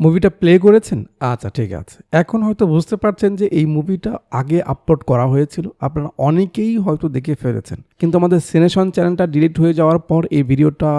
মুভিটা প্লে করেছেন? আচ্ছা ঠিক আছে। এখন হয়তো বুঝতে পারছেন যে এই মুভিটা আগে আপলোড করা হয়েছিল। আপনারা অনেকেই হয়তো দেখে ফেলেছেন। কিন্তু আমাদের সিনেশন চ্যানেলটা ডিলিট হয়ে যাওয়ার পর এই ভিডিওটা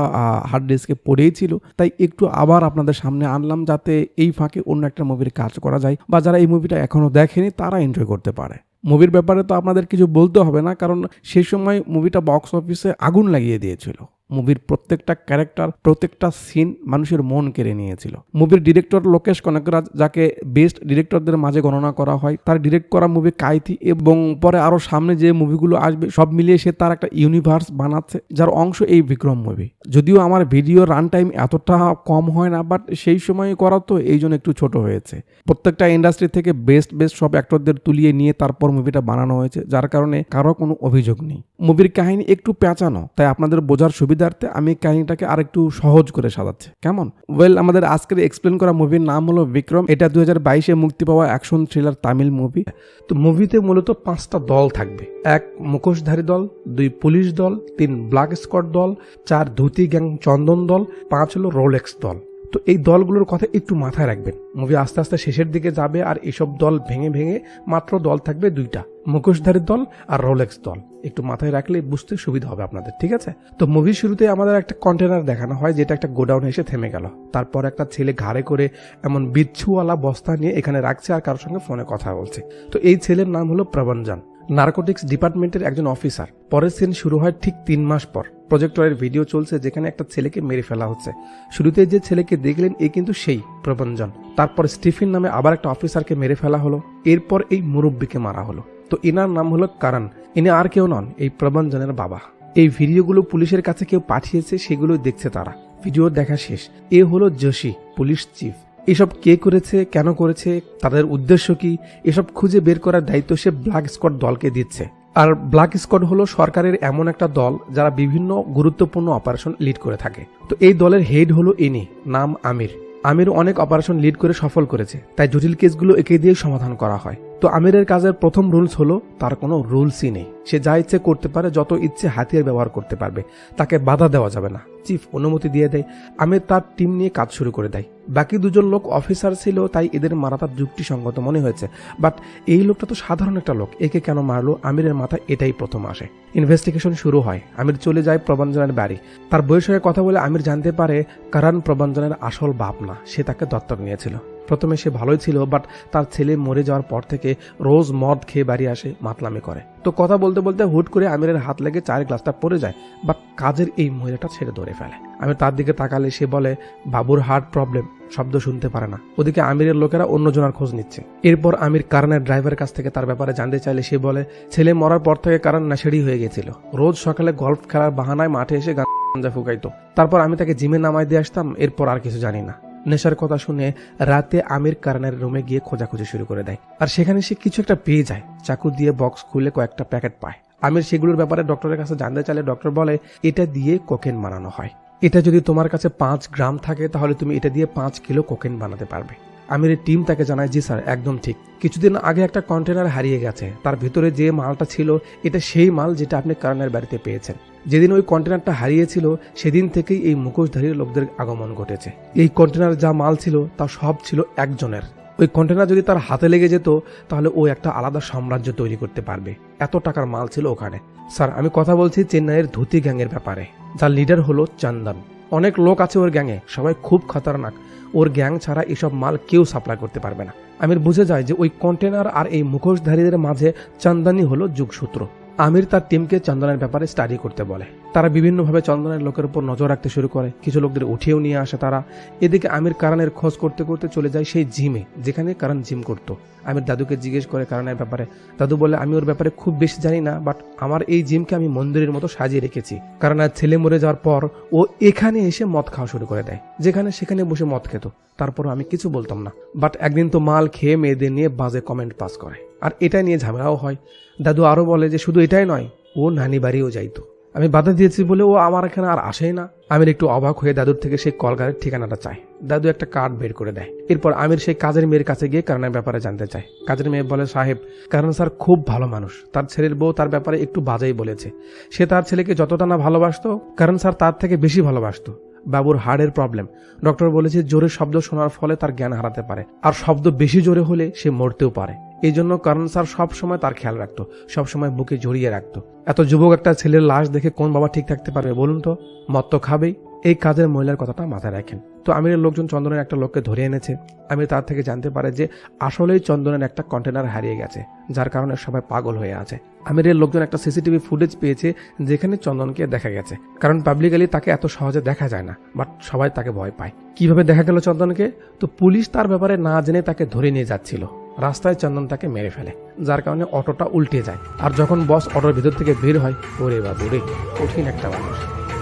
হার্ড ডিস্কে পড়েই ছিল। তাই একটু আবার আপনাদের সামনে আনলাম যাতে এই ফাঁকে অন্য একটা মুভির কাজ করা যায়। বা যারা এই মুভিটা এখনও দেখেনি, তারা এনজয় করতে পারে। মুভির ব্যাপারে তো আপনাদের কিছু বলতে হবে না, কারণ সেই সময় মুভিটা বক্স অফিসে আগুন লাগিয়ে দিয়েছিল। মুভির প্রত্যেকটা ক্যারেক্টার, প্রত্যেকটা সিন মানুষের মন কেড়ে নিয়েছিল। মুভির ডিরেক্টর লোকেশ কনকরাজ, যাকে বেস্ট ডিরেক্টরদের মাঝে গণনা করা হয়, তার ডিরেক্ট করা মুভি কাইতি এবং পরে আরও সামনে যে মুভিগুলো আসবে, সব মিলিয়ে সে তার একটা ইউনিভার্স বানাচ্ছে, যার অংশ এই বিক্রম মুভি। যদিও আমার ভিডিও রান টাইম এতটা কম হয় না বাট সেই সময় করা তো এই জন্য একটু ছোট হয়েছে। প্রত্যেকটা ইন্ডাস্ট্রি থেকে বেস্ট বেস্ট সব অ্যাক্টরদের তুলিয়ে নিয়ে তারপর মুভিটা বানানো হয়েছে, যার কারণে কারও কোনো অভিযোগ নেই। মুভির কাহিনী একটু পেঁচানো, তাই আপনাদের বোঝার সুবিধার্থে আমি কাহিনীটাকে আরেকটু সহজ করে সাজাচ্ছি। কেমন? ওয়েল আমাদের আজকের এক্সপ্লেন করা মুভির নাম হলো বিক্রম। এটা দু হাজার বাইশে মুক্তি পাওয়া অ্যাকশন থ্রিলার তামিল মুভি তো মুভিতে মূলত পাঁচটা দল থাকবে। এক মুখোশধারী দল, দুই পুলিশ দল, তিন ব্ল্যাক স্কট দল, চার ধুতি গ্যাং চন্দন দল, পাঁচ হলো রোলেক্স দল। তো এই দলগুলোর কথা একটু মাথায় রাখবেন। মুভি আস্তে আস্তে শেষের দিকে যাবে আর এসব দল ভেঙে ভেঙে মাত্র দল থাকবে দুইটা মুখোশধারী দল আর রোলেক্স দল। একটু মাথায় রাখলে বুঝতে সুবিধা হবে আপনাদের, ঠিক আছে? তো মুভির শুরুতে আমাদের একটা কন্টেনার দেখানো হয়, যেটা একটা গোডাউন এসে থেমে গেল। তারপর একটা ছেলে ঘাড়ে করে এমন বিচ্ছুওয়ালা বস্তা নিয়ে এখানে রাখছে আর কারোর সঙ্গে ফোনে কথা বলছে। তো এই ছেলের নাম হলো প্রবঞ্জন নার্কোটিক্স ডিপার্টমেন্টের একজন অফিসার। পরের সিন শুরু হয় ঠিক তিন মাস পর। প্রজেক্টরের ভিডিও চলছে যেখানে একটা ছেলেকে মেরে ফেলা হচ্ছে। শুরুতে যে ছেলেকে দেখলেন, এ কিন্তু সেই প্রবঞ্জন। তারপর স্টিফিন নামে আবার একটা অফিসারকে মেরে ফেলা হলো। এরপর এই মুরব্বীকে মারা হলো। তো এনার নাম হলো কারণ। ইনি আর কেউ নন, এই প্রবঞ্জনের বাবা। এই ভিডিওগুলো পুলিশের কাছে কেউ পাঠিয়েছে সেগুলো দেখছে তারা। ভিডিও দেখা শেষ। এ হলো যোশী পুলিশ চিফ এসব কে করেছে, কেন করেছে, তাদের উদ্দেশ্য কি, এসব খুঁজে বের করার দায়িত্ব সে ব্ল্যাক স্কট দলকে দিচ্ছে। আর ব্ল্যাক স্কট হলো সরকারের এমন একটা দল যারা বিভিন্ন গুরুত্বপূর্ণ অপারেশন লিড করে থাকে। তো এই দলের হেড হলো ইনি, নাম আমির। আমির অনেক অপারেশন লিড করে সফল করেছে, তাই জটিল কেসগুলো একে দিয়ে সমাধান করা হয়। তো আমিরের কাজের প্রথম রুলস হলো, তার কোনো রুলসই নেই। সে যা ইচ্ছে করতে পারে, যত ইচ্ছে হাতিয়ার ব্যবহার করতে পারবে। তাকে বাধা দেওয়া যাবে না। চিফ, অনুমতি দিয়ে দেয়। আমির তার টিম নিয়ে কাজ শুরু করে দেয় বাকি দুজন লোক অফিসার ছিল, তাই এদের মারা তার যুক্তিসঙ্গত মনে হয়েছে। বাট এই লোকটা তো সাধারণ একটা লোক। একে কেন মারলো? আমিরের মাথায় এটাই প্রথম আসে। ইনভেস্টিগেশন শুরু হয়। আমির চলে যায় প্রবঞ্জনের বাড়ি। তার সঙ্গে কথা বলে আমির জানতে পারে, কারণ প্রবঞ্জনের আসল বাপ না। সে তাকে দত্তক নিয়েছিল। প্রথমে সে ভালোই ছিল বাট তার ছেলে মরে যাওয়ার পর থেকে রোজ মদ খেয়ে বাড়ি আসে, মাতলামি করে। তো কথা বলতে বলতে হুট করে আমিরের হাত লেগে চায়ের গ্লাসটা পড়ে যায় বাট কাজের এই মহিলাটা ছেড়ে ধরে ফেলে। আমি তার দিকে তাকালে সে বলে, বাবুর হার্ট প্রবলেম শব্দ শুনতে পারে না। ওদিকে আমিরের লোকেরা অন্যজনের খোঁজ নিচ্ছে। এরপর আমির কারণের ড্রাইভারের কাছ থেকে তার ব্যাপারে জানতে চাইলে সে বলে, ছেলে মরার পর থেকে কারণ নাশেড়ি হয়ে গেছিল। রোজ সকালে গল্ফ খেলার বাহানায় মাঠে এসে গাঞ্জা ফুকাইতো। তারপর আমি তাকে জিমে নামাই দিয়ে আসতাম, এরপর আর কিছু জানি না। নেশার কথা শুনে রাতে আমির কারণের রুমে গিয়ে খোঁজাখুঁজি শুরু করে দেয়। আর সেখানে সে কিছু একটা পেয়ে যায়। চাকু দিয়ে বক্স খুলে কয়েকটা প্যাকেট পায়। আমির সেগুলোর ব্যাপারে ডক্টরের কাছে জানতে চাইলে ডক্টর বলে, এটা দিয়ে কোকেন বানানো হয়। এটা যদি তোমার কাছে পাঁচ গ্রাম থাকে, তাহলে তুমি এটা দিয়ে পাঁচ কিলো কোকেন বানাতে পারবে। আমিরের টিম তাকে জানায়, জি স্যার, একদম ঠিক। কিছুদিন আগে একটা কন্টেনার হারিয়ে গেছে। তার ভিতরে যে মালটা ছিল, এটা সেই মাল যেটা আপনি কারণের বাড়িতে পেয়েছেন। যেদিন ওই কন্টেনারটা হারিয়েছিল, সেদিন থেকেই এই মুখোশধারী লোকদের আগমন ঘটেছে। এই কন্টেনার যা মাল ছিল তা সব ছিল একজনের। ওই কন্টেনার যদি তার হাতে লেগে যেত, তাহলে ও একটা আলাদা সাম্রাজ্য তৈরি করতে পারবে। এত টাকার মাল ছিল ওখানে। স্যার, আমি কথা বলছি চেন্নাইয়ের ধুতি গ্যাংয়ের ব্যাপারে। যার লিডার হলো চন্দন। অনেক লোক আছে ওর গ্যাংয়ে, সবাই খুব খতরনাক। ওর গ্যাং ছাড়া এসব মাল কেউ সাপ্লাই করতে পারবে না। আমির বুঝে যায় যে ওই কন্টেনার আর এই মুখোশধারীদের মাঝে চন্দনই হলো যুগসূত্র। আমির তার টিমকে চন্দনের ব্যাপারে স্টাডি করতে বলে। তারা বিভিন্নভাবে চন্দনের লোকের উপর নজর রাখতে শুরু করে। কিছু লোকদের উঠিয়েও নিয়ে আসে তারা। এদিকে আমির কারণের খোঁজ করতে করতে চলে যায় সেই জিমে, যেখানে কারণ জিম করত। আমির দাদুকে জিজ্ঞেস করে কারণের ব্যাপারে। দাদু বলে, আমি ওর ব্যাপারে খুব বেশি জানি না বাট আমার এই জিমকে আমি মন্দিরের মতো সাজিয়ে রেখেছি। কারণ আর ছেলে মরে যাওয়ার পর ও এখানে এসে মদ খাওয়া শুরু করে দেয়। যেখানে সেখানে বসে মদ খেত। তারপর আমি কিছু বলতাম না। বাট একদিন তো মাল খেয়ে মেয়েদের নিয়ে বাজে কমেন্ট পাস করে। আর এটা নিয়ে ঝামেলাও হয়। দাদু আরও বলে যে, শুধু এটাই নয়, ও নানি বাড়িও যাইতো। আমি বাধা দিয়েছি বলে ও আমার এখানে আর আসেই না। আমির একটু অবাক হয়ে দাদুর থেকে সেই কলগারের ঠিকানাটা চায় দাদু একটা কার্ড বের করে দেয়। এরপর আমির সেই কাজের মেয়ের কাছে গিয়ে কারণের ব্যাপারে জানতে চায়। কাজের মেয়ে বলে, সাহেব, কারণ স্যার খুব ভালো মানুষ। তার ছেলের বউ তার ব্যাপারে একটু বাজাই বলেছে। সে তার ছেলেকে যতটা না ভালোবাসত, কারণ স্যার তার থেকে বেশি ভালোবাসতো। বাবুর হাড়ের প্রবলেম। ডক্টর বলেছে, জোরে শব্দ শোনার ফলে তার জ্ঞান হারাতে পারে। আর শব্দ বেশি জোরে হলে সে মরতেও পারে। এই জন্য কারণ স্যার সবসময় তার খেয়াল রাখতো, সবসময় বুকে জড়িয়ে রাখতো। এত যুবক একটা ছেলের লাশ দেখে কোন বাবা ঠিক থাকতে পারবে বলুন তো? মদ তো খাবেই। এই কাজের মহিলার কথাটা মাথায় রাখেন। তো আমিরের লোকজন চন্দনের একটা লোককে ধরে এনেছে। আমি তার থেকে জানতে পারে যে আসলেই চন্দনের একটা কন্টেনার হারিয়ে গেছে, যার কারণে সবাই পাগল হয়ে আছে। আমিরের লোকজন একটা সিসিটিভি ফুটেজ পেয়েছে, যেখানে চন্দনকে দেখা গেছে। কারণ পাবলিকালি তাকে এত সহজে দেখা যায় না বাট সবাই তাকে ভয় পায়। কীভাবে দেখা গেল চন্দনকে? তো পুলিশ তার ব্যাপারে না জেনে তাকে ধরে নিয়ে যাচ্ছিল। রাস্তায় চন্দন তাকে মেরে ফেলে, যার কারণে অটোটা উল্টে যায়। আর যখন বস অটোর ভিতর থেকে বের হয়, ওরে বাবু রে কঠিন একটা মানুষ।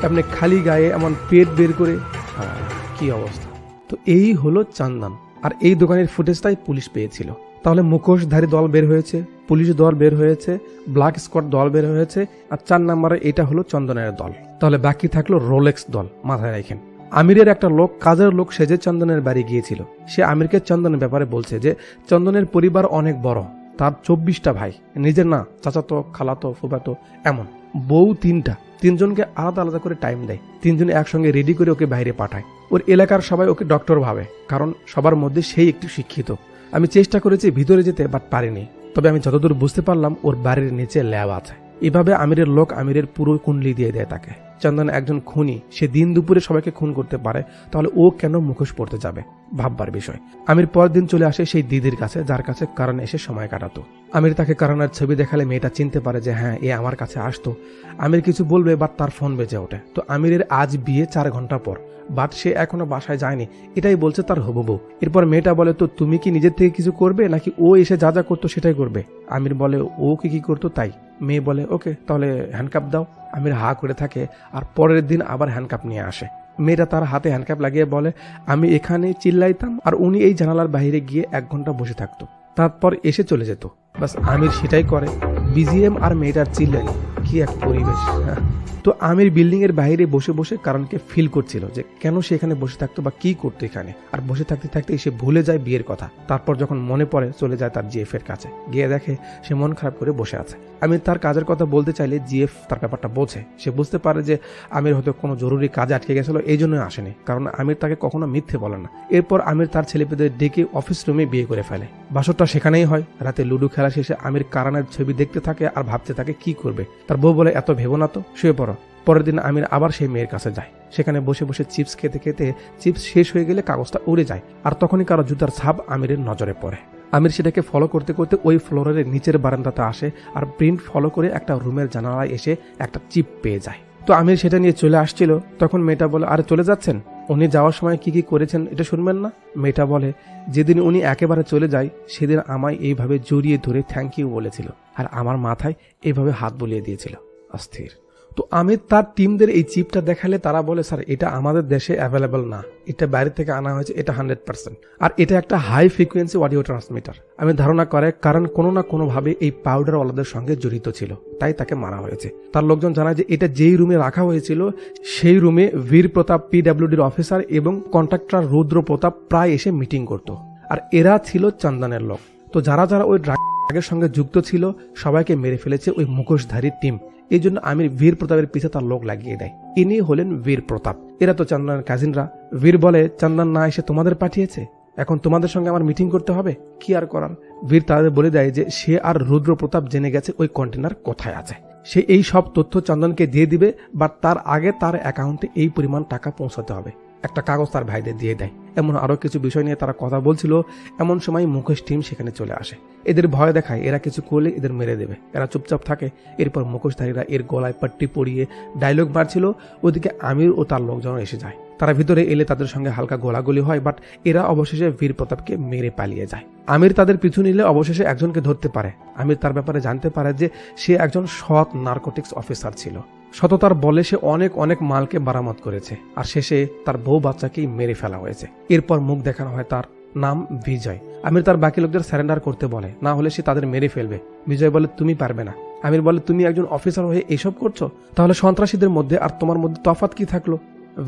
আপনি খালি গায়ে এমন পেট বের করে কি অবস্থা? তো এই হলো চন্দন। আর এই দোকানের ফুটেজটাই পুলিশ পেয়েছিল। তাহলে মুখোশধারী দল বের হয়েছে, পুলিশ দল বের হয়েছে, ব্ল্যাক স্কোয়াড দল বের হয়েছে, আর চার নম্বরে এটা হলো চন্দনের দল। তাহলে বাকি থাকল রোলেক্স দল, মাথায় রাখেন। আমিরের একটা লোক কাজের লোক সেজে চন্দনের বাড়ি গিয়েছিল। সে আমিরকে চন্দনের ব্যাপারে বলছে যে, চন্দনের পরিবার অনেক বড়, তার চব্বিশটা ভাই, নিজের না, চাচাতো, খালাতো, ফুফাতো, এমন। বউ তিনটা, তিনজনকে আলাদা আলাদা করে টাইম দেয়, তিনজন একসঙ্গে রেডি করে ওকে বাইরে পাঠায়। ওর এলাকার সবাই ওকে ডক্টর ভাবে, কারণ সবার মধ্যে সেই একটু শিক্ষিত। আমি চেষ্টা করেছি ভিতরে যেতে বাট পারিনি। তবে আমি যতদূর বুঝতে পারলাম, ওর বাড়ির নিচে ল্যাব আছে। এভাবে আমিরের লোক আমিরের পুরো কুণ্ডলি দিয়ে দেয় তাকে। চন্দন একজন খুনি, সে দিন দুপুরে সবাইকে খুন করতে পারে, তাহলে ও কেন মুখোশ পড়তে যাবে? ভাববার বিষয়। আমির পরের দিন চলে আসে সেই দিদির কাছে, যার কাছে কারণ এসে সময় কাটাতো। আমির তাকে কারণের ছবি দেখালে মেয়েটা চিনতে পারে যে হ্যাঁ এ আমার কাছে আসতো। আমির কিছু বলবে, বাট তার ফোন বেজে ওঠে। তো আমিরের আজ বিয়ে চার ঘণ্টা পর, বাট সে এখনও বাসায় যায়নি। এটাই বলছে তার হবু এরপর মেয়েটা বলে, তো তুমি কি নিজের থেকে কিছু করবে, নাকি ও এসে যা যা করতো সেটাই করবে? আমির বলে, ও কি কি করতো তাই? মেয়ে বলে, ওকে, তাহলে হ্যান্ডকাপ দাও। আমির হা করে থাকে আর পরের দিন আবার হ্যান্ডকাপ নিয়ে আসে। মেয়েরা তার হাতে হ্যান্ডকাপ লাগিয়ে বলে, আমি এখানে চিল্লাইতাম আর উনি এই জানালার বাইরে গিয়ে এক ঘণ্টা বসে থাকতো। তারপর এসে চলে যেত। বাস আমির সেটাই করে। বিজিএম আর মেয়েটার চিল্লাই কি এক পরিবেশ। হ্যাঁ। তো আমির বিল্ডিং এর বাইরে বসে বসে কারণকে ফিল করছিল যে কেন সে এখানে বসে থাকতো বা কি করতো এখানে। আর বসে থাকতে থাকতে সে ভুলে যায় বিয়ের কথা। তারপর যখন মনে পড়ে, চলে যায় তার জিএফ এর কাছে। গিয়ে দেখে সে মন খারাপ করে বসে আছে। আমির তার কাজের কথা বলতে চাইলে জিএফ তার ব্যাপারটা বোঝে। সে বুঝতে পারে যে আমির হয়তো কোনো জরুরি কাজে আটকে গেছিল, এই জন্যই আসেনি। কারণ আমির তাকে কখনো মিথ্যে বলে না। এরপর আমির তার ছেলে ছেলেপেদের ডেকে অফিস রুমে বিয়ে করে ফেলে। বাসরটা সেখানেই হয়। রাতে লুডো খেলা শেষে আমির কারানের ছবি দেখতে থাকে আর ভাবতে থাকে কি করবে। তার বউ বলে, এত ভেবো না তো। শুয়ে পড়ো। পরের দিন আমির আবার সেই মেয়ের কাছে যায়। সেখানে বসে বসে চিপস খেতে খেতে চিপস শেষ হয়ে গেলে কাগজটা উড়ে যায় আর তখনই কারও জুতার ছাপ আমিরের নজরে পড়ে। আমির সেটাকে ফলো করতে করতে ওই ফ্লোরের নিচের বারান্দাতে আসে আর প্রিন্ট ফলো করে একটা রুমের জানালায় এসে একটা চিপ পেয়ে যায়। তো আমির সেটা নিয়ে চলে আসছিল। তখন মেয়েটা বলে, আরে, চলে যাচ্ছেন? উনি যাওয়ার সময় কি কি করেছেন এটা শুনবেন না? মেয়েটা বলে, যেদিন উনি একেবারে চলে যায়, সেদিন আমায় এইভাবে জড়িয়ে ধরে থ্যাংক ইউ বলেছিল। আর আমার মাথায় এইভাবে হাত বুলিয়ে দিয়েছিল। অস্থির। তো আমি তার টিমদের এই চিপটা দেখালে তারা বলে, স্যার, এটা আমাদের দেশে অ্যাভেলেবল না। এটা বাইরে থেকে আনা হয়েছে, এটা হান্ড্রেড পার্সেন্ট আর এটা একটা হাই ফ্রিকোয়েন্সি অডিও ট্রান্সমিটার আমি ধারণা করে, কারণ কোনো না কোনোভাবে এই পাউডারওয়ালাদের সঙ্গে জড়িত ছিল। তাই তাকে মারা হয়েছে। তার লোকজন জানায় যে এটা যেই রুমে রাখা হয়েছিল, সেই রুমে বীর প্রতাপ পিডাব্লিউডির অফিসার এবং কন্ট্রাক্টর রুদ্র প্রতাপ প্রায় এসে মিটিং করত। আর এরা ছিল চন্দনের লোক। তো যারা যারা ওই ড্রাগের সঙ্গে যুক্ত ছিল, সবাইকে মেরে ফেলেছে ওই মুখোশধারী টিম এই জন্য আমির বীর প্রতাপের পিছে তার লোক লাগিয়ে দেয়। ইনি হলেন বীর প্রতাপ। এরা তো চান্দনের কাজিনরা বীর বলে চান্দন না এসে তোমাদের পাঠিয়েছে? এখন তোমাদের সঙ্গে আমার মিটিং করতে হবে? কি আর করার? বীর তাদের বলে দেয় যে, সে আর রুদ্র প্রতাপ জেনে গেছে ওই কন্টেনার কোথায় আছে। সে এই সব তথ্য চন্দনকে দিয়ে দিবে, বা তার আগে তার অ্যাকাউন্টে এই পরিমাণ টাকা পৌঁছাতে হবে। একটা কাগজ তার ভাইদের দিয়ে দেয়। এমন আরও কিছু বিষয় নিয়ে তারা কথা বলছিল, এমন সময় মুকেশ টিম সেখানে চলে আসে। এদের ভয় দেখায়, এরা কিছু করলে এদের মেরে দেবে। এরা চুপচাপ থাকে, এরপর মুখোশধারীরা এর গলায় পাট্টি পরিয়ে ডায়লগ মারছিল, ওদিকে আমির ও তার লোকজন এসে যায়। তারা ভিতরে এলে তাদের সঙ্গে হালকা গোলাগুলি হয় বাট এরা অবশেষে বীর প্রতাপকে মেরে পালিয়ে যায়। আমির তাদের পিছু নিলে অবশেষে একজনকে ধরতে পারে। আমির তার ব্যাপারে জানতে পারে যে সে একজন সৎ নার্কোটিক্স অফিসার ছিল। সততার বলে সে অনেক অনেক মালকে বারামত করেছে, আর শেষে তার বউ বাচ্চাকেই মেরে ফেলা হয়েছে। এরপর মুখ দেখানো হয় তার নাম বিজয়। আমির তার বাকি লোকদের স্যারেন্ডার করতে বলে, না হলে সে তাদের মেরে ফেলবে। বিজয় বলে, তুমি পারবে না। আমির বলে, তুমি একজন অফিসার হয়ে এসব করছ? তাহলে সন্ত্রাসীদের মধ্যে আর তোমার মধ্যে তফাৎ কি থাকল?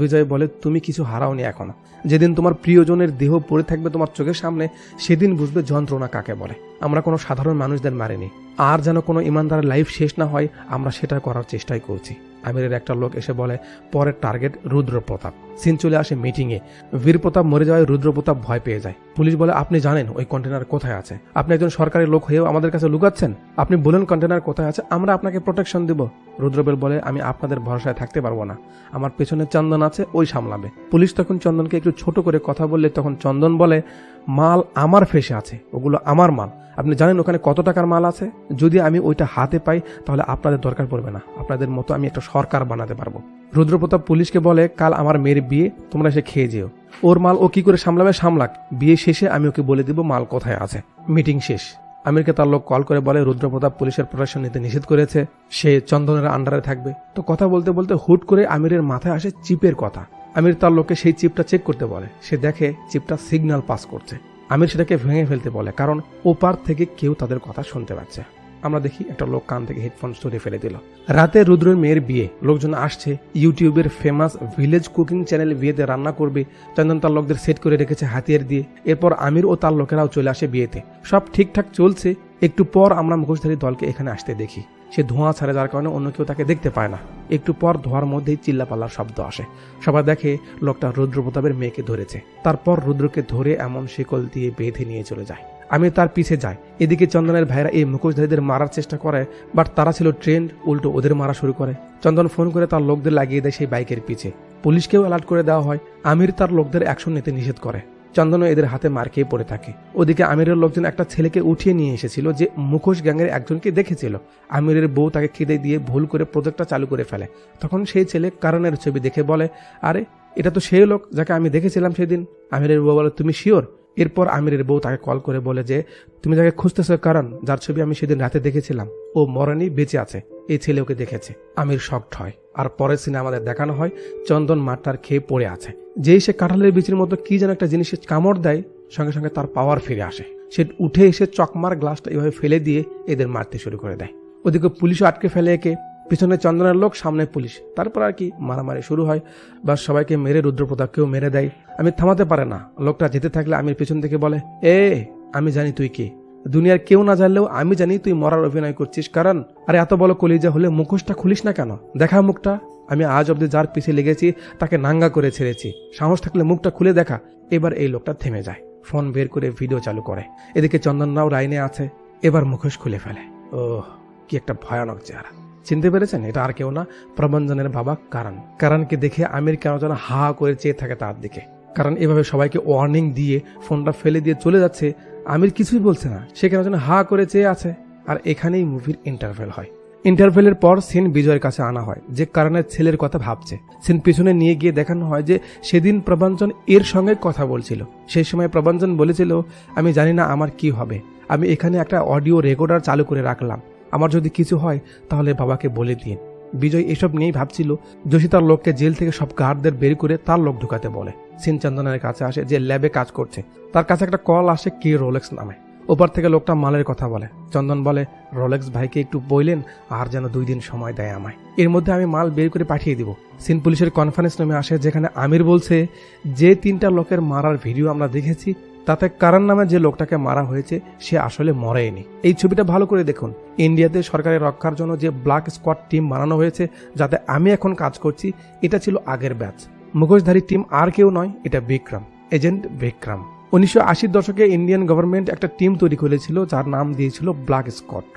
বিজয় বলে, তুমি কিছু হারাওনি এখনও। যেদিন তোমার প্রিয়জনের দেহ পড়ে থাকবে তোমার চোখের সামনে, সেদিন বুঝবে যন্ত্রণা কাকে বলে। আমরা কোনো সাধারণ মানুষদের মারিনি। আর যেন কোনো ইমানদারের লাইফ শেষ না হয়, আমরা সেটা করার চেষ্টাই করছি। আমিরের একটা লোক এসে বলে, পরের টার্গেট রুদ্র প্রতাপ সিন চলে আসে মিটিংয়ে বীর প্রতাপ মরে যাওয়ায় রুদ্র প্রতাপ ভয় পেয়ে যায়। পুলিশ বলে, আপনি জানেন ওই কন্টেনার কোথায় আছে? আপনি একজন সরকারি লোক হয়েও আমাদের কাছে লুকাচ্ছেন? আপনি বলুন কন্টেনার কোথায় আছে, আমরা আপনাকে প্রোটেকশন দেব। রুদ্রবেল বলে, আমি আপনাদের ভরসায় থাকতে পারব না। আমার পেছনে চন্দন আছে, ওই সামলাবে। পুলিশ তখন চন্দনকে একটু ছোট করে কথা বললে তখন চন্দন বলে মাল আমার ফেসে আছে, ওগুলো আমার মাল। আপনি জানেন ওখানে কত টাকার মাল আছে? যদি আমি ওইটা হাতে পাই, তাহলে আপনাদের দরকার পড়বে না। আপনাদের মতো আমি একটা সরকার বানাতে পারব। রুদ্রপ্রতাপ পুলিশকে বলে, কাল আমার মেয়ের বিয়ে, তোমরা এসে খেয়ে যেও। ওর মাল ও কি করে সামলাবে, সামলাক। বিয়ে শেষে আমি ওকে বলে দিব মাল কোথায় আছে। মিটিং শেষ। আমিরকে তার লোক কল করে বলে, রুদ্রপ্রতাপ পুলিশের প্রোটেকশন নিতে নিষেধ করেছে। সে চন্দনের আন্ডারে থাকবে। তো কথা বলতে বলতে হুট করে আমিরের মাথায় আসে চিপের কথা। আমির তার লোককে সেই চিপটা চেক করতে বলে। সে দেখে চিপটা সিগন্যাল পাস করছে। আমির সেটাকে ভেঙে ফেলতে বলে, কারণ ওপার থেকে কেউ তাদের কথা শুনতে পাচ্ছে। আমরা দেখি একটা লোক কান থেকে হেডফোন সরিয়ে ফেলে দিল। রাতে রুদ্রের মেয়ের বিয়ে। লোকজন আসছে ইউটিউবের ফেমাস ভিলেজ কুকিং চ্যানেল বিয়েতে রান্না করবে। চন্দন তার লোকদের সেট করে রেখেছে হাতিয়ার দিয়ে। এরপর আমির ও তার লোকেরাও চলে আসে বিয়েতে। সব ঠিকঠাক চলছে। একটু পর আমরা মুখোশধারী দলকে এখানে আসতে দেখি। সে ধোঁয়া ছাড়ে যার কারণে অন্য কেউ তাকে দেখতে পায় না। একটু পর ধোঁয়ার মধ্যেই চিল্লাপাল্লার শব্দ আসে। সবাই দেখে লোকটা রুদ্র প্রতাপের মেয়েকে ধরেছে। তারপর রুদ্রকে ধরে এমন শিকল দিয়ে বেঁধে নিয়ে চলে যায়। আমি তার পিছে যাই। এদিকে চন্দনের ভাইরা এই মুখোশধারীদের মারার চেষ্টা করে, বাট তারা ছিল ট্রেন্ড, উল্টো ওদের মারা শুরু করে। চন্দন ফোন করে তার লোকদের লাগিয়ে দেয় সেই বাইকের পিছে। পুলিশকেও অ্যালার্ট করে দেওয়া হয়। আমির তার লোকদের অ্যাকশন নিতে নিষেধ করে। চন্দনও এদের হাতে মার খেয়ে পড়ে থাকে। ওদিকে আমিরের লোকজন একটা ছেলেকে উঠিয়ে নিয়ে এসেছিল যে মুখোশ গ্যাংয়ের একজনকে দেখেছিল। আমিরের বউ তাকে খেদে দিয়ে ভুল করে প্রজেক্টটা চালু করে ফেলে। তখন সেই ছেলে কারণের ছবি দেখে বলে, আরে, এটা তো সেই লোক যাকে আমি দেখেছিলাম সেদিন। আমিরের বউ বলে, তুমি শিওর? এরপর আমিরের বউ তাকে কল করে বলে যে, তুমি যাকে খুঁজতেছ কারণ, যার ছবি আমি সেদিন রাতে দেখেছিলাম, ও মরণই বেঁচে আছে, এই ছেলে ওকে দেখেছে। আমির শকড হয়, আর পরের সিনে আমাদের দেখানো হয়, চন্দন মাঠটার খেয়ে পড়ে আছে। যেই সে কাঁঠালের বিচির মতো কি যেন একটা জিনিসের কামড় দেয়, সঙ্গে সঙ্গে তার পাওয়ার ফিরে আসে। সে উঠে এসে চকমার গ্লাসটা এভাবে ফেলে দিয়ে এদের মারতে শুরু করে দেয়। ওদিকে পুলিশও আটকে ফেলে একে। পিছনে চন্দনের লোক, সামনে পুলিশ। তারপর আর কি মারামারি শুরু হয় বা সবাইকে মেরে রুদ্রপ্রতাপকেও মেরে দেয়। আমি থামাতে পারে না। লোকটা যেতে থাকলে আমির পেছন থেকে বলে, এ, আমি জানি তুই কে। দুনিয়ার কেউ না জানলেও আমি জানি তুই মরার অভিনয় করছিস। কারণ, আরে এত বড় কলিজা হলে মুখোশটা খুলিস না কেন? দেখা মুখটা। আমি আজ অব্দি যার পিছিয়ে লেগেছি, তাকে নাঙ্গা করে ছেড়েছি। সাহস থাকলে মুখটা খুলে দেখা, এবার এই লোকটা থেমে যায়। ফোন বের করে ভিডিও চালু করে। এদিকে চন্দনরাও লাইনে আছে, এবার মুখোশ খুলে ফেলে। ও কি একটা ভয়ানক চেহারা। চিনতে পেরেছেন? এটা আর কেউ না, প্রবঞ্জনের বাবা কারণ। কারণকে দেখে আমির কেন যেন হা করে চেয়ে থাকে তার দিকে। কারণ এভাবে সবাইকে ওয়ার্নিং দিয়ে ফোনটা ফেলে দিয়ে চলে যাচ্ছে, আমির কিছুই বলছে না। সে কেন যেন হা করে চেয়ে আছে। আর এখানেই মুভির ইন্টারভেল হয়। ইন্টারভেলের পর সেন বিজয়ের কাছে আনা হয়, যে কারণের ছেলের কথা ভাবছে। সেন পিছনে নিয়ে গিয়ে দেখানো হয় যে সেদিন প্রবঞ্জন এর সঙ্গে কথা বলছিল। সেই সময় প্রবঞ্জন বলেছিল, আমি জানি না আমার কি হবে। আমি এখানে একটা অডিও রেকর্ডার চালু করে রাখলাম। আমার যদি কিছু হয়, তাহলে বাবাকে বলে দিন। বিজয় এসব নিয়েই ভাবছিল যোশী তার লোককে জেল থেকে সব গার্ডদের বের করে তার লোক ঢুকাতে বলে। সিন চন্দনের কাছে আসে, যে ল্যাবে কাজ করছে। তার কাছে একটা কল আসে কে রোলেক্স নামে। ওপার থেকে লোকটা মালের কথা বলে। চন্দন বলে, রোলেক্স ভাইকে একটু বইলেন, আর যেন দুই দিন সময় দেয় আমায়। এর মধ্যে আমি মাল বের করে পাঠিয়ে দিব। সিন পুলিশের কনফারেন্স রুমে আসে যেখানে আমির বলছে, যে তিনটা লোকের মারার ভিডিও আমরা দেখেছি, তাতে কারণ নামে যে লোকটাকে মারা হয়েছে, সে আসলে মরেনি। এই ছবিটা ভালো করে দেখুন। ইন্ডিয়াতে সরকারের রক্ষার জন্য যে ব্ল্যাক স্কোয়াড টিম বানানো হয়েছে, যাতে আমি এখন কাজ করছি, এটা ছিল আগের ব্যাচ। মুখোশধারী টিম আর কেউ নয়, এটা বিক্রম, এজেন্ট বিক্রম। উনিশশো আশির দশকে ইন্ডিয়ান গভর্নমেন্ট একটা টিম তৈরি করেছিল, যার নাম দিয়েছিল ব্ল্যাক স্কট।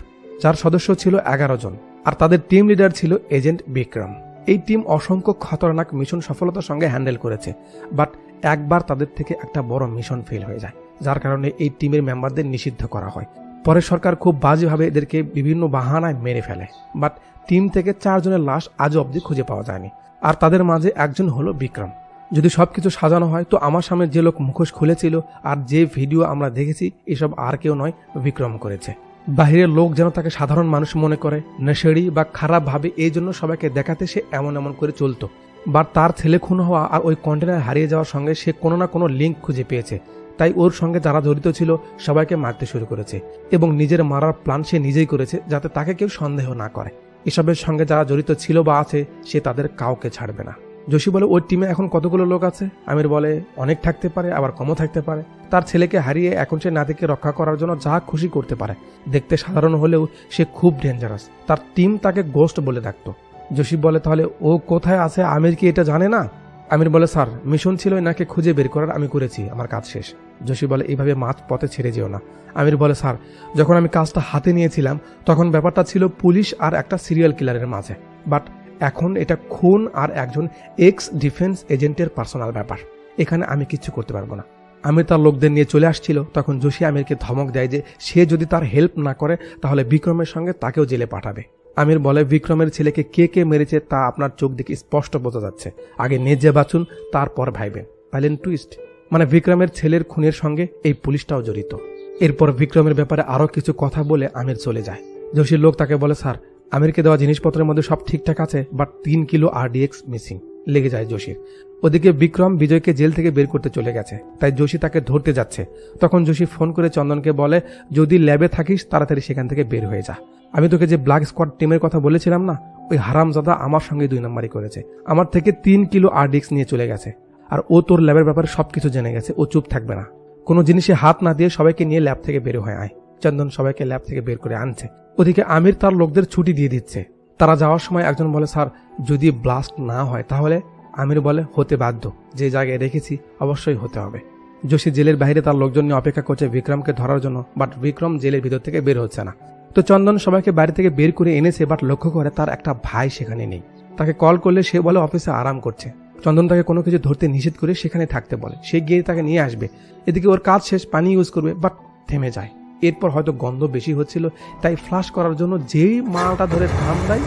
যার সদস্য ছিল এগারো জন, আর তাদের টিম লিডার ছিল এজেন্ট বিক্রম। এই টিম অসংখ্য খতরনাক মিশন সফলতার সঙ্গে হ্যান্ডেল করেছে, বাট একবার তাদের থেকে একটা বড় মিশন ফেল হয়ে যায়, যার কারণে এই টিমের মেম্বারদের নিষিদ্ধ করা হয়। পরে সরকার খুব বাজেভাবে এদেরকে বিভিন্ন বাহানায় মেরে ফেলে, বাট টিম থেকে চারজনের লাশ আজও অবধি খুঁজে পাওয়া যায়নি, আর তাদের মাঝে একজন হলো বিক্রম। যদি সবকিছু সাজানো হয়, তো আমার সামনে যে লোক মুখোশ খুলেছিল আর যে ভিডিও আমরা দেখেছি, এসব আর কেউ নয়, বিক্রম করেছে। বাহিরের লোক যেন তাকে সাধারণ মানুষ মনে করে, নেশাড়ি বা খারাপ ভাবে, এই জন্য সবাইকে দেখাতে সে এমন এমন করে চলতো। বা তার ছেলে খুন হওয়া আর ওই কন্টেনার হারিয়ে যাওয়ার সঙ্গে সে কোনো না কোনো লিঙ্ক খুঁজে পেয়েছে। তাই ওর সঙ্গে যারা জড়িত ছিল, সবাইকে মারতে শুরু করেছে এবং নিজের মারার প্ল্যান সে নিজেই করেছে, যাতে তাকে কেউ সন্দেহ না করে। এসবের সঙ্গে যারা জড়িত ছিল বা আছে, সে তাদের কাউকে ছাড়বে না। যোশী বলে, ওই টিমে এখন কতগুলো লোক আছে? আমির বলে, অনেক থাকতে পারে, আবার কমও থাকতে পারে। তার ছেলেকে হারিয়ে এখন সে নাতিকে রক্ষা করার জন্য যা খুশি করতে পারে। দেখতে সাধারণ হলেও সে খুব ডেঞ্জারাস তার টিম তাকে গোস্ট বলে ডাকতো। জসি বলে, তাহলে ও কোথায় আছে? আমির কি এটা জানে না? আমির বলে, স্যার মিশন ছিল নাকি খুঁজে বের করার, আমি করেছি, আমার কাজ শেষ। জসি বলে, এইভাবে মাছ পথে ছেড়ে যেও না। আমির বলে, স্যার, যখন আমি কাজটা হাতে নিয়েছিলাম, তখন ব্যাপারটা ছিল পুলিশ আর একটা সিরিয়াল কিলারের মাঝে। বাট এখন এটা খুন আর একজন এক্স ডিফেন্স এজেন্টের পার্সোনাল ব্যাপার। এখানে আমি কিচ্ছু করতে পারব না। আমির তার লোকদের নিয়ে চলে আসছিল, তখন জোশী আমিরকে ধমক দেয় যে সে যদি তার হেল্প না করে, তাহলে বিক্রমের সঙ্গে তাকেও জেলে পাঠাবে। আমির বলে, বিক্রমের ছেলেকে কে কে মেরেছে তা আপনার চোখ দেখে স্পষ্ট বোঝা যাচ্ছে। আগে নিজে বাঁচুন, তারপর ভাইবেন। পাইলেন টুইস্ট মানে বিক্রমের ছেলের খুনের সঙ্গে এই পুলিশটাও জড়িত। এরপর বিক্রমের ব্যাপারে আরও কিছু কথা বলে আমির চলে যায়। জোশীর লোক তাকে বলে, স্যার আমিরকে দেওয়া জিনিসপত্রের মধ্যে সব ঠিকঠাক আছে বাট তিন কিলো আরডিএক্স মিসিং লেগে যায় জোশীর ওদিকে বিক্রম বিজয়কে জেল থেকে বের করতে চলে গেছে, তাই যোশী তাকে ধরতে যাচ্ছে। তখন যোশী ফোন করে চন্দনকে বলে, যদি ল্যাবে থাকিস, তাড়াতাড়ি সেখান থেকে বের হয়ে যা। আমি তোকে যে ব্ল্যাক স্কোয়াড টিমের কথা বলেছিলাম না, ওই হারামজাদা আমার সঙ্গে দুই নম্বরই করেছে। আমার থেকে তিন কিলো আরডিক্স নিয়ে চলে গেছে, আর ও তোর ল্যাবের ব্যাপারে সবকিছু জেনে গেছে, ও চুপ থাকবে না। কোনো জিনিসে হাত না দিয়ে সবাইকে নিয়ে ল্যাব থেকে বের হয়ে আয়। চন্দন সবাইকে ল্যাব থেকে বের করে আনছে। ওদিকে আমির তার লোকদের ছুটি দিয়ে দিচ্ছে। তারা যাওয়ার সময় একজন বলে, স্যার, যদি ব্লাস্ট না হয় তাহলে? আমির বলে, হতে বাধ্য। যে জায়গায় রেখেছি, অবশ্যই হতে হবে। যোশী জেলের বাইরে তার লোকজন নিয়ে অপেক্ষা করছে বিক্রমকে ধরার জন্য, বাট বিক্রম জেলের ভিতর থেকে বের হচ্ছে না। তো চন্দন সবাইকে বাড়ি থেকে বের করে এনেছে, বাট লক্ষ্য করে তার একটা ভাই সেখানে নেই। তাকে কল করলে সে বলে, অফিসে আরাম করছে। চন্দন তাকে কোনো কিছু ধরতে নিষেধ করে সেখানে থাকতে বলে। সে গিয়ে তাকে নিয়ে আসবে। এদিকে ওর কাজ শেষ, পানি ইউজ করবে, বাট থেমে যায়। এরপর হয়তো গন্ধ বেশি হচ্ছিল, তাই ফ্লাশ করার জন্য যেই মালটা ধরে থাম দেয়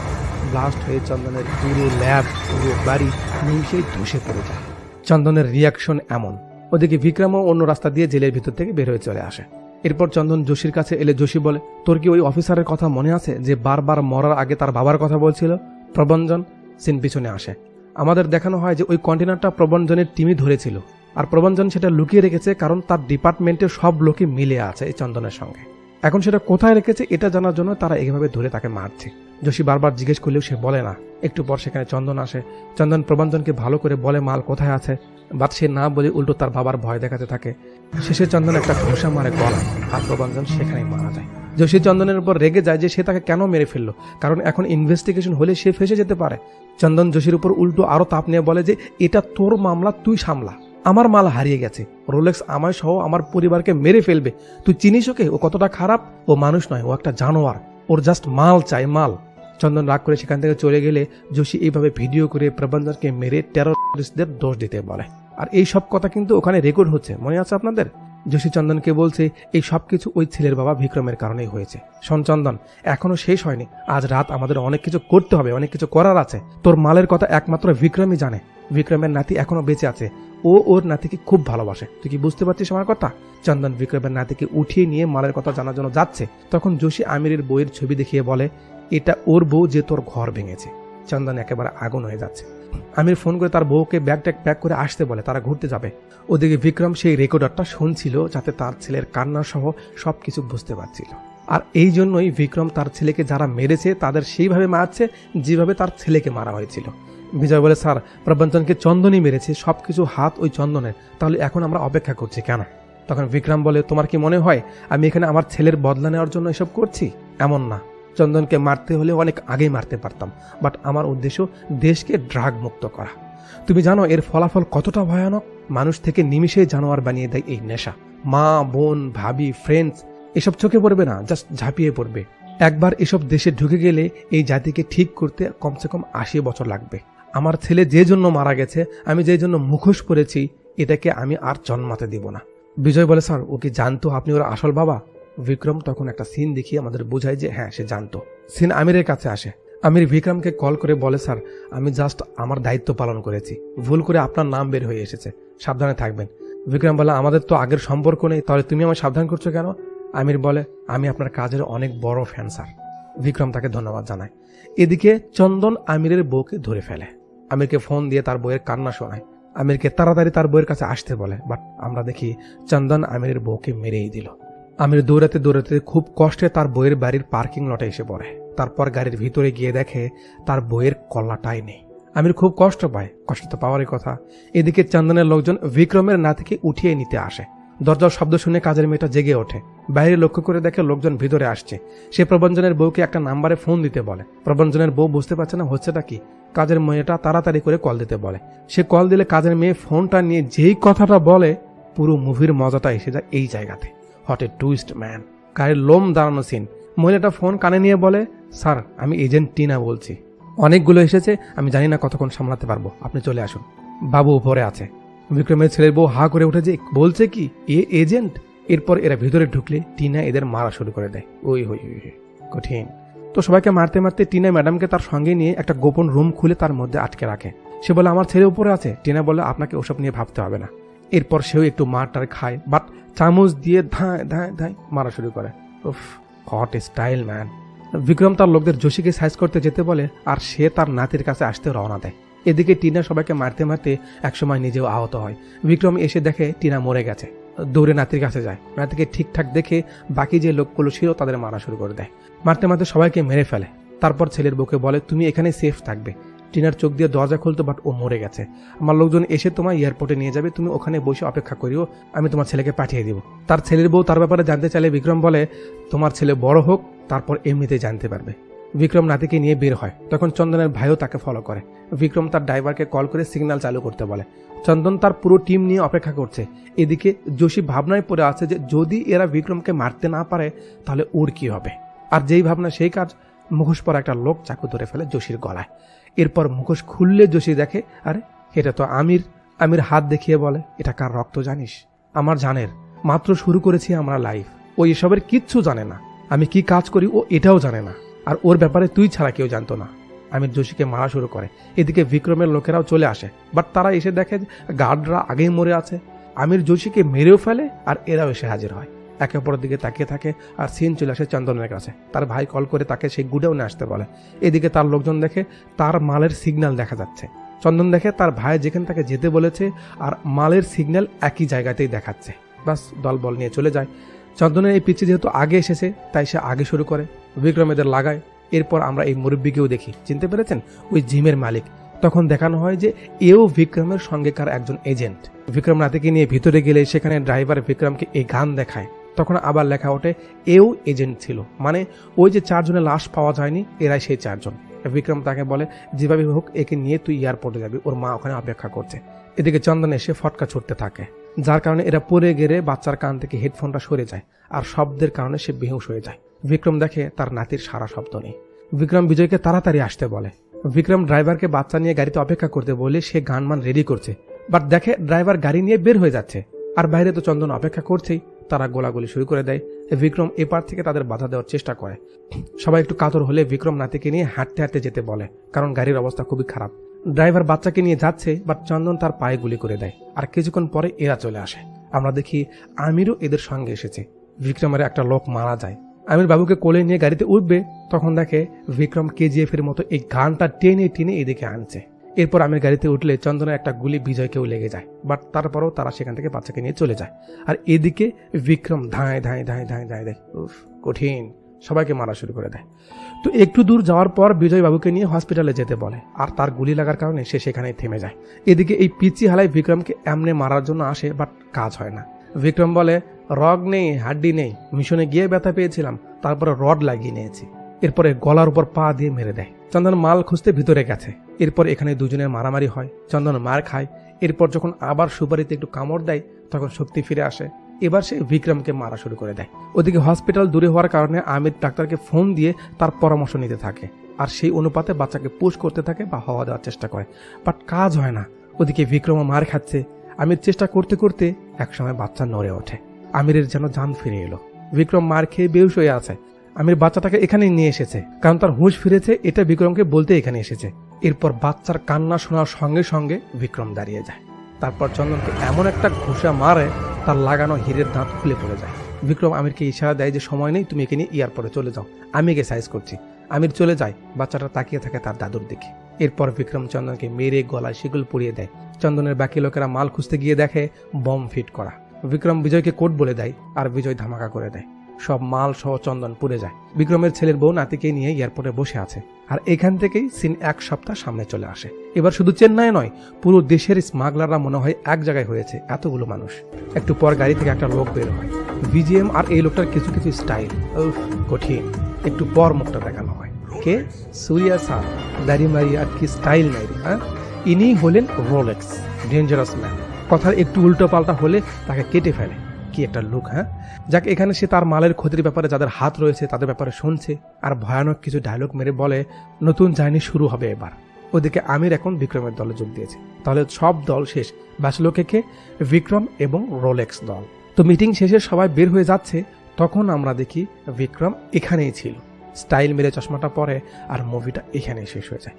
ব্লাস্ট হয়ে চন্দনের পুরো ল্যাব পুরো বাড়ি নিমিশেই ধসে পড়ে যায়। চন্দনের রিয়াকশন এমন, ওদিকে বিক্রমও অন্য রাস্তা দিয়ে জেলের ভিতর থেকে বের হয়ে চলে আসে। এরপর চন্দন যোশীর কাছে এলে যোশী বলে, তোর কি ওই অফিসারের কথা মনে আছে যে বারবার মরার আগে তার বাবার কথা বলছিল? প্রবঞ্জন সিন পিছনে আসে। আমাদের দেখানো হয় যে ওই কন্টেনারটা প্রবঞ্জনের টিমই ধরেছিল। আর প্রবঞ্জন সেটা লুকিয়ে রেখেছে কারণ তার ডিপার্টমেন্টের সব লোকই মিলে আছে এই চন্দনের সঙ্গে। এখন সেটা কোথায় রেখেছে এটা জানার জন্য তারা এইভাবে ধরে তাকে মারছে। যোশী বারবার জিজ্ঞেস করলেও সে বলে না। একটু পর সেখানে চন্দন আসে। চন্দন প্রবঞ্জনকে ভালো করে বলে মাল কোথায় আছে। বাট সে না বলে উল্টো তার বাবার ভয় দেখাতে থাকে। শেষে চন্দন একটা ঘোষা মারে গলা আর প্রবঞ্জন সেখানেই মারা যায়। যোশী চন্দনের উপর রেগে যায় যে সে তাকে কেন মেরে ফেলল। কারণ এখন ইনভেস্টিগেশন হলে সে ফেসে যেতে পারে। চন্দন যোশীর উপর উল্টো আরও তাপ নিয়ে বলে যে, এটা তোর মামলা, তুই সামলা। আমার মাল হারিয়ে গেছে। রোলেক্স আমায় সহ আমার পরিবারকে মেরে ফেলবে। তুই চিনিস ওকে? ও কতটা খারাপ? ও মানুষ নয়, ও একটা জানোয়ার। ওর জাস্ট মাল চাই, মাল। চন্দন রাগ করে সেখান থেকে চলে গেলে যোশী এইভাবে ভিডিও করে প্রবন্ধনকে মেরে টেরোরিস্টদের দোষ দিতে বলে। আর এই সব কথা কিন্তু ওখানে রেকর্ড হচ্ছে। মনে আছে আপনাদের? যোশী চন্দনকে বলছে, এই সব কিছু ওই ছেলের বাবা বিক্রমের কারণেই হয়েছে। চন্দন, এখনও শেষ হয়নি। আজ রাত আমাদের অনেক কিছু করতে হবে, অনেক কিছু করার আছে। তোর মালের কথা একমাত্র বিক্রমই জানে। বিক্রমের নাতি এখনও বেঁচে আছে। ও ওর নাতিকে খুব ভালোবাসে। তুই কি বুঝতে পারছিস আমার কথা? চন্দন বিক্রমের নাতিকে উঠিয়ে নিয়ে মালের কথা জানার জন্য যাচ্ছে। তখন যোশী আমিরের বইয়ের ছবি দেখিয়ে বলে, এটা ওর বউ যে তোর ঘর ভেঙেছে। চন্দন একেবারে আগুন হয়ে যাচ্ছে। আমির ফোন করে তার বউকে ব্যাগ ট্যাগ প্যাক করে আসতে বলে, তারা ঘুরতে যাবে। ওদিকে বিক্রম সেই রেকর্ডারটা শুনছিল যাতে তার ছেলের কান্না সহ সব কিছু বুঝতে পারছিল। আর এই জন্যই বিক্রম তার ছেলেকে যারা মেরেছে তাদের সেইভাবে মারছে যেভাবে তার ছেলেকে মারা হয়েছিল। বিজয় বলে, স্যার, প্রবঞ্চনকে চন্দনই মেরেছে সব কিছু হাত ওই চন্দনের। তাহলে এখন আমরা অপেক্ষা করছি কেন? তখন বিক্রম বলে, তোমার কি মনে হয় আমি এখানে আমার ছেলের বদলা নেওয়ার জন্য এসব করছি? এমন না। চন্দনকে মারতে হলে অনেক আগেই মারতে পারতাম, বাট আমার উদ্দেশ্য দেশকে ড্রাগ মুক্ত করা। তুমি জানো, এর ফলাফল কতটা ভয়ানক? মানুষ থেকে নিমিষে জানোয়ার বানিয়ে দেয় এই নেশা। মা, বোন, ভাবি ফ্রেন্ডস এসব চোখে পড়বে না জাস্ট ঝাঁপিয়ে পড়বে। একবার এসব দেশে ঢুকে গেলে এই জাতিকে ঠিক করতে কমসে কম আশি বছর লাগবে। আমার ছেলে যে জন্য মারা গেছে, আমি যে জন্য মুখোশ করেছি এটাকে আমি আর জন্মাতে দিব না। বিজয় বলে, স্যার, ও কি জানতো আপনি ওর আসল বাবা? বিক্রম তখন একটা সিন দেখিয়ে আমাদের বোঝায় যে হ্যাঁ সে জানতো। সিন আমিরের কাছে আসে। আমির বিক্রমকে কল করে বলে, স্যার, আমি জাস্ট আমার দায়িত্ব পালন করেছি। ভুল করে আপনার নাম বের হয়ে এসেছে। সাবধানে থাকবেন। বিক্রম বলে, আমাদের তো আগের সম্পর্ক নেই, তাহলে তুমি আমার সাবধান করছ কেন? আমির বলে, আমি আপনার কাজের অনেক বড় ফ্যান, স্যার। বিক্রম তাকে ধন্যবাদ জানায়। এদিকে চন্দন আমিরের বউকে ধরে ফেলে। আমিরকে ফোন দিয়ে তার বইয়ের কান্না শোনায়। আমিরকে তাড়াতাড়ি তার বইয়ের কাছে আসতে বলে বাট আমরা দেখি চন্দন আমিরের বউকে মেরেই দিল। আমির দৌড়াতে দৌড়াতে খুব কষ্টে তার বইয়ের বাড়ির পার্কিং লটে এসে পড়ে। তারপর গাড়ির ভিতরে গিয়ে দেখে তার বইয়ের কল্লাটাই নেই। আমির খুব কষ্ট পায়, কষ্ট তো পাওয়ারই কথা। এদিকে চন্দনের লোকজন বিক্রমের নাতিকে উঠিয়ে নিতে আসে। দরজার শব্দ শুনে কাজের মেয়েটা জেগে ওঠে। বাইরে লক্ষ্য করে দেখে লোকজন ভিতরে আসছে। সে প্রবঞ্জনের বউকে একটা নাম্বারে ফোন দিতে বলে। প্রবঞ্জনের বউ বুঝতে পারছে না হচ্ছেটা কি। কাজের মেয়েটা তাড়াতাড়ি করে কল দিতে বলে। সে কল দিলে কাজের মেয়ে ফোনটা নিয়ে যেই কথাটা বলে, পুরো মুভির মজাটা এসে যায় এই জায়গাতে। হট এ টুইস্ট ম্যান গায়ের লোম দাঁড়ানো সিন মহিলাটা ফোন কানে নিয়ে বলে, স্যার, আমি এজেন্ট টিনা বলছি। অনেকগুলো এসেছে, আমি জানি না কতক্ষণ সামলাতে পারব। আপনি চলে আসুন। বাবু উপরে আছে। বিক্রমের ছেলের বউ হা করে উঠে যে, বলছে কি, এ এজেন্ট? এরপর এরা ভিতরে ঢুকলে টিনা এদের মারা শুরু করে দেয়। ওই হই হই। কঠিন। তো সবাইকে মারতে মারতে টিনা ম্যাডামকে তার সঙ্গে নিয়ে একটা গোপন রুম খুলে তার মধ্যে আটকে রাখে। সে বলে, আমার ছেলে উপরে আছে। টিনা বলে, আপনাকে ওসব নিয়ে ভাবতে হবে না। এরপর সেও একটু মারটার খায়, বাট চামচ দিয়ে ধায় ধায় ধায় মারা শুরু করে। উফ হট স্টাইল ম্যান বিক্রম তার লোকদের যোশীকে সাইজ করতে যেতে বলে, আর সে তার নাতির কাছে আসতে রওনা দেয়। এদিকে টিনা সবাইকে মারতে মারতে একসময় নিজেও আহত হয়। বিক্রম এসে দেখে টিনা মরে গেছে। দৌড়ে নাতির কাছে যায়। নাতিকে ঠিকঠাক দেখে বাকি যে লোকগুলো ছিল তাদের মারা শুরু করে দেয়। মারতে মারতে সবাইকে মেরে ফেলে। তারপর ছেলের বুকে বলে, তুমি এখানে সেফ থাকবে। টিনার চোখ দিয়ে দরজা খুলতো বাট ও মরে গেছে। আমার লোকজন এসে তোমার এয়ারপোর্টে নিয়ে যাবে। তুমি ওখানে বসে অপেক্ষা করিও। আমি তোমার ছেলেকে পাঠিয়ে দিব। তার ছেলের বউ তার ব্যাপারে জানতে চাইলে বিক্রম বলে, তোমার ছেলে বড় হোক, তারপর এমনিতেই জানতে পারবে। বিক্রম নাতিকে নিয়ে বের হয়। তখন চন্দনের ভাইও তাকে ফলো করে। বিক্রম তার ড্রাইভারকে কল করে সিগন্যাল চালু করতে বলে। চন্দন তার পুরো টিম নিয়ে অপেক্ষা করছে। এদিকে যোশী ভাবনায় পড়ে আছে যে, যদি এরা বিক্রমকে মারতে না পারে, তাহলে ওর কি হবে? আর যেই ভাবনা, সেই কাজ মুখোশ পরা একটা লোক চাকু ধরে ফেলে যোশীর গলায়। এরপর মুখোশ খুললে যোশী দেখে, আরে, এটা তো আমির। আমির হাত দেখিয়ে বলে, এটা কার রক্ত জানিস? আমার জানের। মাত্র শুরু করেছি আমরা লাইফ ও এসবের কিচ্ছু জানে না। আমি কি কাজ করি, ও এটাও জানে না। আর ওর ব্যাপারে তুই ছাড়া কেউ জানতো না। আমির যোশীকে মারা শুরু করে। এদিকে বিক্রমের লোকেরাও চলে আসে। বাট তারা এসে দেখে গার্ডরা আগেই মরে আছে। আমির যোশীকে মেরেও ফেলে আর এরাও এসে হাজির হয়। একে অপরের দিকে তাকিয়ে থাকে আর সিন চলে আসে চন্দনের কাছে। তার ভাই কল করে তাকে সেই গুডাউনে আসতে বলে। এদিকে তার লোকজন দেখে তার মালের সিগন্যাল দেখা যাচ্ছে। চন্দন দেখে তার ভাই যেখানে তাকে যেতে বলেছে আর মালের সিগন্যাল একই জায়গাতেই দেখাচ্ছে। বাস দল বল নিয়ে চলে যায়। চন্দনের এই পিচ্ছে যেহেতু আগে এসেছে, তাই সে আগে শুরু করে। বিক্রম এদের লাগায়। এরপর আমরা এই মুরব্বীকেও দেখি। চিনতে পেরেছেন? ওই জিমের মালিক। তখন দেখানো হয় যে এও বিক্রমের সঙ্গেকার একজন এজেন্ট। বিক্রম রাতেকে নিয়ে ভিতরে গেলে সেখানে ড্রাইভার বিক্রমকে এই গান দেখায়। তখন আবার লেখা ওঠে, এও এজেন্ট ছিল। মানে ওই যে চারজনের লাশ পাওয়া যায়নি, এরাই সেই চারজন। বিক্রম তাকে বলে, যেভাবে হোক, একে নিয়ে তুই এয়ারপোর্টে যাবি। ওর মা ওখানে অপেক্ষা করছে। এদিকে চন্দন এসে ফটকা ছুটতে থাকে। যার কারণে এরা পড়ে গেলে বাচ্চার কান থেকে হেডফোনটা সরে যায়, আর শব্দের কারণে সে বেহুশ হয়ে যায়। বিক্রম দেখে তার নাতির সারা শব্দ নেই। বিক্রম বিজয়কে তাড়াতাড়ি আসতে বলে। বিক্রম ড্রাইভারকে বাচ্চা নিয়ে গাড়িতে অপেক্ষা করতে বলে সে গানমান রেডি করছে। বাট দেখে ড্রাইভার গাড়ি নিয়ে বের হয়ে যাচ্ছে। আর বাইরে তো চন্দন অপেক্ষা করছেই, তারা গোলাগুলি শুরু করে দেয়। বিক্রম এপার থেকে তাদের বাধা দেওয়ার চেষ্টা করে। সবাই একটু কাতর হলে বিক্রম নাতিকে নিয়ে হাঁটতে হাঁটতে যেতে বলে, কারণ গাড়ির অবস্থা খুবই খারাপ। ড্রাইভার বাচ্চাকে নিয়ে যাচ্ছে, বাট চন্দন তার পায়ে গুলি করে দেয়। আর কিছুক্ষণ পরে এরা চলে আসে। আমরা দেখি আমিরও এদের সঙ্গে এসেছে। বিক্রমের একটা লোক মারা যায়। আমির বাবুকে কোলে নিয়ে গাড়িতে উঠবে, তখন দেখে বিক্রম কেজিএফ এর মতো এই গানটা টেনে টেনে এদিকে আনছে। এরপর আমির গাড়িতে উঠলে চন্দনের একটা গুলি বিজয়কেও লেগে যায়, বাট তারপরও তারা সেখান থেকে বাচ্চাকে নিয়ে চলে যায়। আর এদিকে বিক্রম ধাঁয় ধাঁয় ধাঁয় ধাঁয় ধাঁয় দেয়, উফ, কঠিন, সবাইকে মারা শুরু করে দেয়। তো একটু দূর যাওয়ার পর বিজয় বাবুকে নিয়ে হসপিটালে যেতে বলে, আর তার গুলি লাগার কারণে সে সেখানেই থেমে যায়। এদিকে এই পিচি হালাই বিক্রমকে এমনে মারার জন্য আসে, বাট কাজ হয় না। বিক্রম বলে রগ নেই, হাড্ডি নেই। মিশনে গিয়ে ব্যথা পেয়েছিলাম, তারপরে রড লাগিয়ে নিয়েছি। এরপরে গলার উপর পা দিয়ে মেরে দেয়। চন্দন মাল খুঁজতে ভিতরে গেছে। এরপর এখানে দুজনের মারামারি হয়। চন্দন মার খায়। এরপর যখন আবার সুপারিতে একটু কামড় দেয়, তখন শক্তি ফিরে আসে। এবার সে বিক্রমকে মারা শুরু করে দেয়। ওদিকে হসপিটাল দূরে হওয়ার কারণে আমির ডাক্তারকে ফোন দিয়ে তার পরামর্শ নিতে থাকে। আর সেই অনুপাতে বাচ্চাকে পুশ করতে থাকে বা হওয়া দেওয়ার চেষ্টা করে। বাট কাজ হয় না। ওদিকে বিক্রমও মার খাচ্ছে। আমির চেষ্টা করতে করতে একসময় বাচ্চা নড়ে ওঠে। আমিরের যেন জান ফিরে এলো। বিক্রম মার খেয়ে বেউস হয়ে আছে। আমির বাচ্চাটাকে এখানে নিয়ে এসেছে। কারণ তার হুঁশ ফিরেছে, এটা বিক্রমকে বলতে এখানে এসেছে। এরপর বাচ্চার কান্না শোনার সঙ্গে সঙ্গে বিক্রম দাঁড়িয়ে যায়। তারপর চন্দনকে এমন একটা ঘুষা মারে, তার লাগানো হীরের দাঁত খুলে পড়ে যায়। বিক্রম আমিরকে ইশারা দেয় যে, সময় নেই, তুমি একে নিয়ে এয়ারপোর্টে চলে যাও। আমি একে সাইজ করছি। আমির চলে যায়, বাচ্চাটা তাকিয়ে থাকে তার দাদুর দিকে। এরপর বিক্রম চন্দনকে মেরে গলায় শিকল পরিয়ে দেয়। চন্দনের বাকি লোকেরা মাল খুঁজতে গিয়ে দেখে, বম ফিট করা। বিক্রম বিজয়কে কোট বলে দেয় আর বিজয় ধামাকা করে দেয়। সব মাল সহ চন্দন পুড়ে যায়। বিক্রমের ছেলের বউ নাতিকে নিয়ে এয়ারপোর্টে বসে আছে। আর এখান থেকেই সিন এক সপ্তাহ সামনে চলে আসে। এবার শুধু চেন্নাই নয়, পুরো দেশের স্মাগলাররা মনে হয় এক জায়গায় হয়েছে এতগুলো মানুষ। একটু পর গাড়ি থেকে একটা লোক বের হয়। বিজিএম আর এই লোকটার কিছু কিছু স্টাইল। কঠিন। একটু পর মুখটা দেখানো হয়। কে? সুরিয়া স্যার দাড়ি মারি আর কি স্টাইল মারি হ্যাঁ? ইনি হলেন রোলেক্স, ডেঞ্জারাস ম্যান। কথার একটু উল্টো পাল্টা হলে তাকে কেটে ফেলে। কি একটা লোক হ্যাঁ? যাক, এখানে সে তার মালের ক্ষতির ব্যাপারে যাদের হাত রয়েছে তাদের ব্যাপারে শুনছে আর ভয়ানক কিছু ডায়লগ মেরে বলে, নতুন জার্নি শুরু হবে এবার। ওদিকে আমির এখন বিক্রমের দলে যোগ দিয়েছে। তাহলে সব দল শেষ। বাঁচলো কে বিক্রম এবং রোলেক্স দল। তো মিটিং শেষে সবাই বের হয়ে যাচ্ছে, তখন আমরা দেখি বিক্রম এখানেই ছিল। স্টাইল মেরে চশমাটা পরে আর মুভিটা এখানেই শেষ হয়ে যায়।